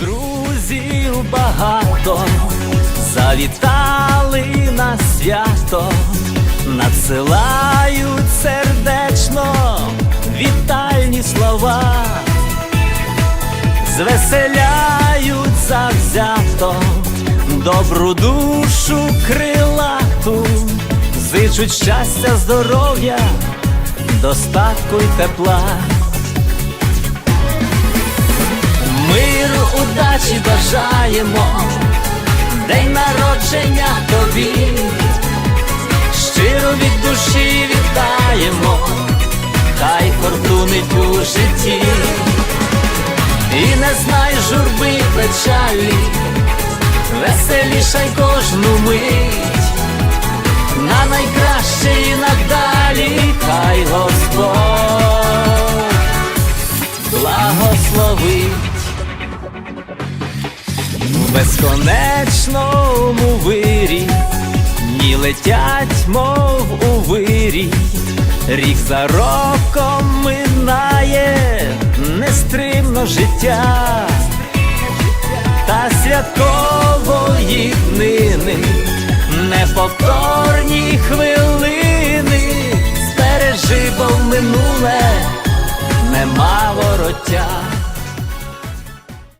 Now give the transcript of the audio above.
Друзів багато. Завітали на свято, надсилають сердечно вітальні слова, звеселяють завзято добру душу крилату, зичуть щастя, здоров'я, достатку й тепла. Народження тобі, щиро від душі вітаємо, хай фортунить у житті, і не знай журби печалі, веселішай кожну мить, безконечному вирі, дні летять, мов у вирі, рік за роком минає нестримно життя, та святкової днини, неповторні хвилини,